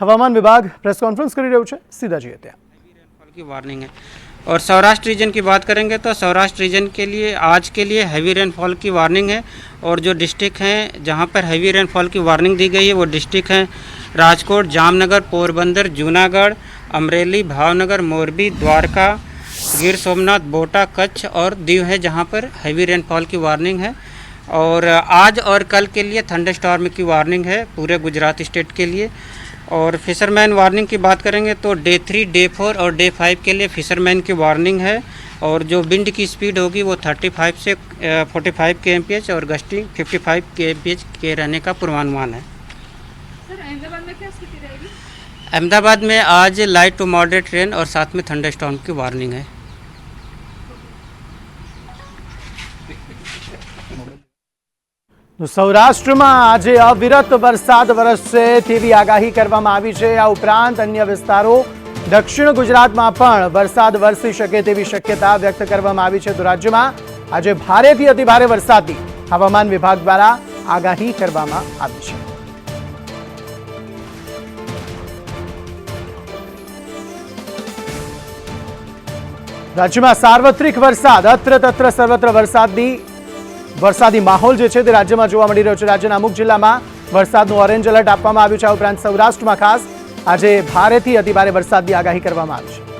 હવામાન વિભાગ press conference કરી રહ્યું છે સીધા જઈએ ત્યાં रेनफॉल की वार्निंग है और सौराष्ट्र रीजन की बात करेंगे तो सौराष्ट्र रीजन के लिए आज के लिए हैवी रेनफॉल की वार्निंग है और जो डिस्ट्रिक्ट हैं जहां पर हैवी रेनफॉल की वार्निंग दी गई है वो डिस्ट्रिक्ट हैं राजकोट जामनगर पोरबंदर जूनागढ़ अमरेली भावनगर मोरबी द्वारका गिर सोमनाथ बोटा कच्छ और दीव है जहां पर हैवी रेनफॉल की वार्निंग है और आज और कल के लिए थंडर स्टॉर्म की वार्निंग है पूरे गुजरात स्टेट के लिए और फिशरमैन वार्निंग की बात करेंगे तो डे थ्री डे फोर और डे फाइव के लिए फिशरमैन की वार्निंग है और जो विंड की स्पीड होगी वो 35 से फोर्टी फाइव के एमपीएच और गस्टिंग 55 के एम के रहने का पूर्वानुमान है। सर अहमदाबाद में क्या स्थिति रहेगी? अहमदाबाद में आज लाइट टू मॉडरेट रेन और साथ में थंडर स्टॉर्म की वार्निंग है। સૌરાષ્ટ્રમાં આજે અવિરત વરસાદ વરસશે તેવી આગાહી કરવામાં આવી છે. આ ઉપરાંત અન્ય વિસ્તારો, દક્ષિણ ગુજરાતમાં પણ વરસાદ વરસી શકે તેવી શક્યતા વ્યક્ત કરવામાં આવી છે. તો રાજ્યમાં આજે ભારેથી અતિભારે વરસાદની હવામાન વિભાગ દ્વારા આગાહી કરવામાં આવી છે. રાજ્યમાં સાર્વત્રિક વરસાદ અત્ર તત્ર સર્વત્ર વરસાદની વરસાદી માહોલ જે છે તે રાજ્યમાં જોવા મળી રહ્યો છે. રાજ્યના અમુક જિલ્લામાં વરસાદનું ઓરેન્જ એલર્ટ આપવામાં આવ્યું છે. આ ઉપરાંત સૌરાષ્ટ્રમાં ખાસ આજે ભારેથી અતિભારે વરસાદની આગાહી કરવામાં આવી છે.